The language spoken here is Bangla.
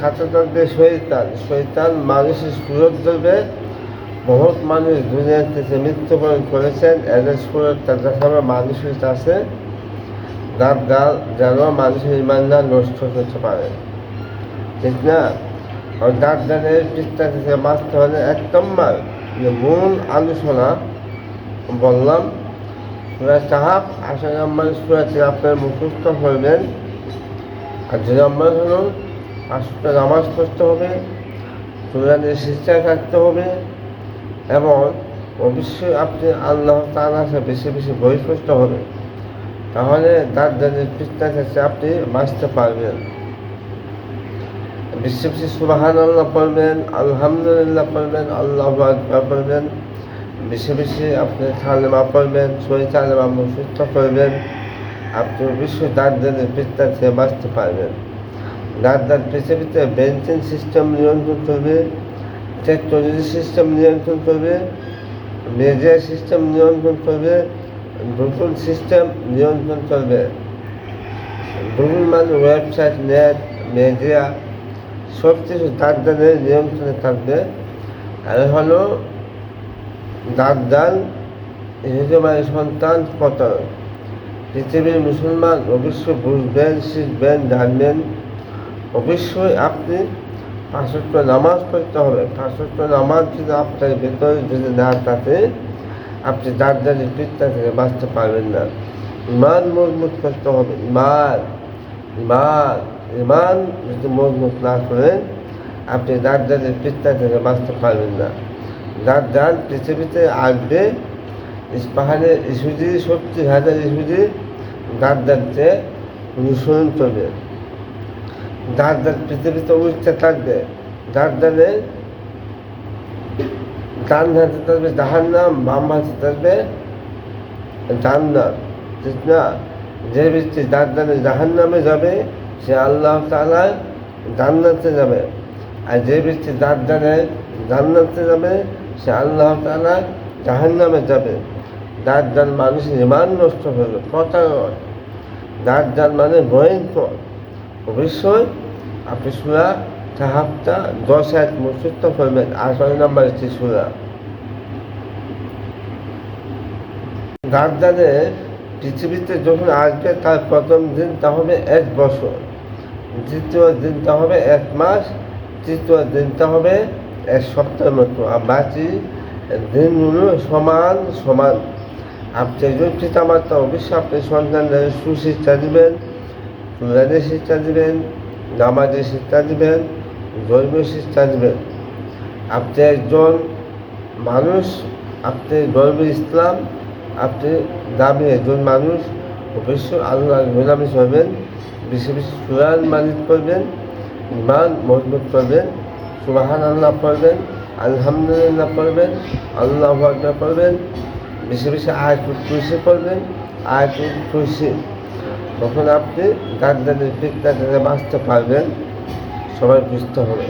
সাথে থাকবে শৈতান। শৈতান মানুষের সুরত দেবে বহুত মানুষ দুনিয়া থেকে মৃত্যুবরণ করেছেন। এদের সুরতটা দেখাবে মানুষের কাছে। দাঁত গাল যেন মানুষের ইমানদার নষ্ট করতে পারে। ঠিক না? আর দাঁত দাঁতের পৃষ্ঠা থেকে বাঁচতে হলে এক নম্বর মূল আলোচনা বললাম, সুরা চাহাব আশা নম্বর সুরাতে আপনার মুখস্থ করবেন। আর যে নম্বর হলো পাঁচটা নামাজ পড়তে হবে সুরাদের শিক্ষা থাকতে হবে এবং অবশ্যই আপনি আল্লাহ তার তালাকে বেশি বেশি বই পড়তে হবে তাহলে দাঁত দাঁতের পৃষ্ঠা থেকে আপনি বাঁচতে পারবেন। বেশি বেশি সুবাহান আল্লাহ পড়বেন আলহামদুলিল্লাহ পড়বেন আল্লাহ পড়বেন বেশি বেশি আপনি থালেমা পড়বেন সই থালেমা মুসুস্থ করবেন আপনি দাঁত দাঁতের পৃষ্ঠা থেকে বাঁচতে পারবেন। দাঁত পৃথিবীতে বেঞ্চিং সিস্টেম নিয়ন্ত্রণ করবে, টেকনোলজি সিস্টেম নিয়ন্ত্রণ করবে, মিডিয়া সিস্টেম নিয়ন্ত্রণ করবে গুগল সিস্টেম নিয়ন্ত্রণ করবে। গুগল মানে ওয়েবসাইট নেট মিডিয়া সব কিছু দাঁতের নিয়ন্ত্রণে থাকবে। আর হলো দাঁত দান হিসেবে সন্তান পতন। পৃথিবীর মুসলমান, অবশ্যই বুঝবেন শিখবেন জানবেন অবশ্যই আপনি পাঁচত্ব নামাজ পড়তে হবে। পাঁচত্ব নামাজ যদি আপনার ভেতরে যদি না থাকে, আপনি দাঁড়িয়ে পিঠটা থেকে বাঁচতে পারবেন না। ইমান মজবুত করতে হবে। ইমান ইমান ইমান যদি মজবুত না করেন আপনি দাঁড়িয়ে পিঠটা থেকে বাঁচতে পারবেন না। দাঁত পৃথিবীতে আসবে ইস্পাহানের ইস্যুজি সত্তর হাজার ইস্যুজি দাঁত অনুসরণ করবে দাঁত পৃথিবীতে উঠতে থাকবে দাঁত দাঁতে ডান হাতে থাকবে ডাহার নাম বাম হাতে থাকবে ডান নাম ঠিক না যে ব্যক্তি দাঁতে জাহান নামে যাবে সে আল্লাহ তালা জান্নাতে যাবে আর যে ব্যক্তি দাঁতে জান্নাতে যাবে সে আল্লাহ তালা জাহান নামে যাবে দাঁত দান মানুষের ইমান নষ্ট হলো প্রতারণ দাঁত দান মানে ভয়ঙ্কর। অবশ্যই আপনি সুরা সাহাবটা দশ এক মুসুত্ত করবেন আঠারো নম্বর একটি সুরা। দানে পৃথিবীতে যখন আসবে তার প্রথম দিনটা হবে এক বছর। দ্বিতীয় দিনটা হবে এক মাস। তৃতীয় দিনটা হবে এক সপ্তাহের মতো। আর বাকি দিনগুলো সমান সমান। আপনি পিতামাতা, অবশ্যই আপনি সন্তানদের সুশিক্ষা দেবেন কোরআনের শিক্ষা দেবেন, নামাজের শিক্ষা দিবেন, ধর্মীয় শিক্ষা দিবেন। আপনি একজন মানুষ, আপনি ধর্ম ইসলাম, আপনি দামি একজন মানুষ, অবশ্যই আল্লাহ গোলামি করবেন, বেশি বেশি কোরআন মালিক করবেন ইমান মজবুত করবেন সুবাহান আল্লাহ পড়বেন, আলহামদুলিল্লাহ পড়বেন, আল্লাহ পড়বেন বেশি বেশি আয়াতুল কুরসি পড়বেন আয়াতুল কুরসি তখন আপনি গান্ধানের পিক বাঁচতে পারবেন, সবাই বুঝতে হবে।